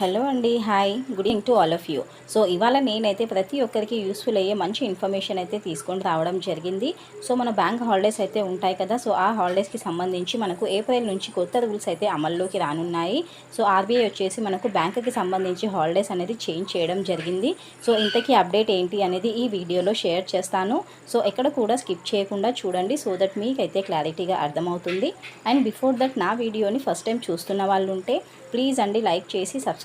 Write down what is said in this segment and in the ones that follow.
Hello అండి hi good evening to all of you so ఇవాళ నేనైతే ప్రతి ఒక్కరికి యూస్ఫుల్ అయ్యే మంచి ఇన్ఫర్మేషన్ అయితే తీసుకొని రావడం జరిగింది. సో మన బ్యాంక్ హాలిడేస్ అయితే ఉంటాయి కదా సో ఆ హాలిడేస్కి సంబంధించి మనకు ఏప్రిల్ నుంచి కొత్త రూల్స్ అయితే అమల్లోకి రానున్నాయి. సో ఆర్బీఐ వచ్చేసి మనకు బ్యాంకుకి సంబంధించి హాలిడేస్ అనేది చేంజ్ చేయడం జరిగింది. సో ఇంతకీ అప్డేట్ ఏంటి అనేది ఈ వీడియోలో షేర్ చేస్తాను. సో ఎక్కడ కూడా స్కిప్ చేయకుండా చూడండి సో దట్ మీకైతే క్లారిటీగా అర్థమవుతుంది. అండ్ బిఫోర్ దట్ నా వీడియోని ఫస్ట్ టైం చూస్తున్న వాళ్ళు ఉంటే ప్లీజ్ అండి లైక్ చేసి సబ్స్క్రైబ్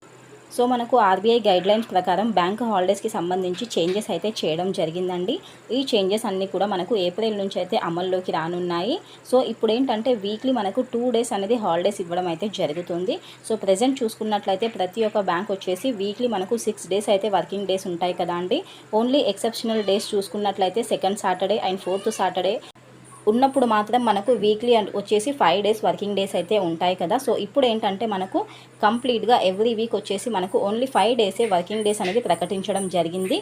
సో మనకు ఆర్బీఐ గైడ్లైన్స్ ప్రకారం బ్యాంక్ హాలిడేస్కి సంబంధించి చేంజెస్ అయితే చేయడం జరిగిందండి. ఈ చేంజెస్ అన్నీ కూడా మనకు ఏప్రిల్ నుంచి అయితే అమల్లోకి రానున్నాయి. సో ఇప్పుడు ఏంటంటే వీక్లీ మనకు టూ డేస్ అనేది హాలిడేస్ ఇవ్వడం అయితే జరుగుతుంది. సో ప్రజెంట్ చూసుకున్నట్లయితే ప్రతి ఒక్క బ్యాంక్ వచ్చేసి వీక్లీ మనకు సిక్స్ డేస్ అయితే వర్కింగ్ డేస్ ఉంటాయి కదా అండి. ఓన్లీ ఎక్సెప్షనల్ డేస్ చూసుకున్నట్లయితే second Saturday and fourth Saturday ఉన్నప్పుడు మాత్రం మనకు వీక్లీ వచ్చేసి ఫైవ్ డేస్ వర్కింగ్ డేస్ అయితే ఉంటాయి కదా. సో ఇప్పుడు ఏంటంటే మనకు కంప్లీట్గా ఎవ్రీ వీక్ వచ్చేసి మనకు ఓన్లీ ఫైవ్ డేసే వర్కింగ్ డేస్ అనేది ప్రకటించడం జరిగింది.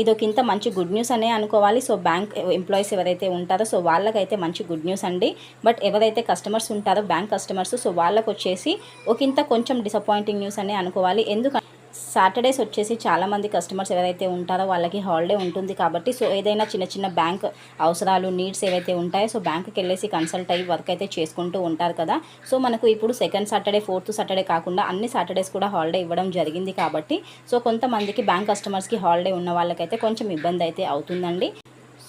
ఇదొక ఇంత మంచి గుడ్ న్యూస్ అనే అనుకోవాలి. సో బ్యాంక్ ఎంప్లాయీస్ ఎవరైతే ఉంటారో సో వాళ్ళకైతే మంచి గుడ్ న్యూస్ అండి. బట్ ఎవరైతే కస్టమర్స్ ఉంటారో బ్యాంక్ కస్టమర్స్ సో వాళ్ళకు వచ్చేసి ఒకంత కొంచెం డిసప్పాయింటింగ్ న్యూస్ అనే అనుకోవాలి. ఎందుకంటే సాటర్డేస్ వచ్చేసి చాలామంది కస్టమర్స్ ఎవరైతే ఉంటారో వాళ్ళకి హాలిడే ఉంటుంది కాబట్టి సో ఏదైనా చిన్న చిన్న బ్యాంక్ అవసరాలు నీడ్స్ ఏవైతే ఉంటాయో సో బ్యాంక్కి వెళ్ళేసి కన్సల్ట్ అయ్యి వర్క్ అయితే చేసుకుంటూ ఉంటారు కదా. సో మనకు ఇప్పుడు సెకండ్ సాటర్డే ఫోర్త్ సాటర్డే కాకుండా అన్ని సాటర్డేస్ కూడా హాలిడే ఇవ్వడం జరిగింది కాబట్టి సో కొంతమందికి బ్యాంక్ కస్టమర్స్కి హాలిడే ఉన్న వాళ్ళకైతే కొంచెం ఇబ్బంది అయితే అవుతుందండి.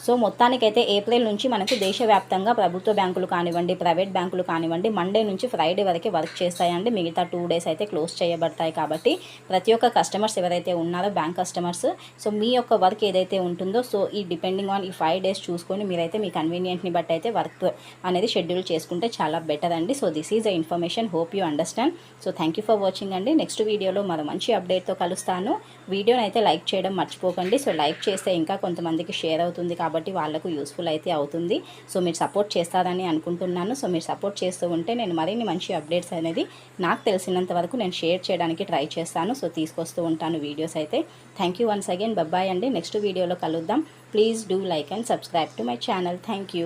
సో మొత్తానికైతే ఏప్రిల్ నుంచి మనకు దేశవ్యాప్తంగా ప్రభుత్వ బ్యాంకులు కానివ్వండి ప్రైవేట్ బ్యాంకులు కానివ్వండి మండే నుంచి ఫ్రైడే వరకు వర్క్ చేస్తాయండి. మిగతా టూ డేస్ అయితే క్లోజ్ చేయబడతాయి కాబట్టి ప్రతి ఒక్క కస్టమర్స్ ఎవరైతే ఉన్నారో బ్యాంక్ కస్టమర్స్ సో మీ యొక్క వర్క్ ఏదైతే ఉంటుందో సో ఈ డిపెండింగ్ ఆన్ ఈ ఫైవ్ డేస్ చూసుకొని మీరైతే మీ కన్వీనియంట్ని బట్టి అయితే వర్క్ అనేది షెడ్యూల్ చేసుకుంటే చాలా బెటర్ అండి. So this is a information. Hope you understand. So thank you for watching అండి. నెక్స్ట్ వీడియోలో మరో మంచి అప్డేట్తో కలుస్తాను. వీడియోని అయితే లైక్ చేయడం మర్చిపోకండి. సో లైక్ చేస్తే ఇంకా కొంతమందికి షేర్ అవుతుంది కాబట్టి కాబట్టి వాళ్ళకు యూస్ఫుల్ అయితే అవుతుంది. సో మీరు సపోర్ట్ చేస్తారని అనుకుంటున్నాను. సో మీరు సపోర్ట్ చేస్తూ ఉంటే నేను మరిన్ని మంచి అప్డేట్స్ అనేది నాకు తెలిసినంత వరకు నేను షేర్ చేయడానికి ట్రై చేస్తాను. సో తీసుకొస్తూ ఉంటాను వీడియోస్ అయితే. Thank you once again bye bye అండి. నెక్స్ట్ వీడియోలో కలుద్దాం. Please do like and subscribe to my channel thank you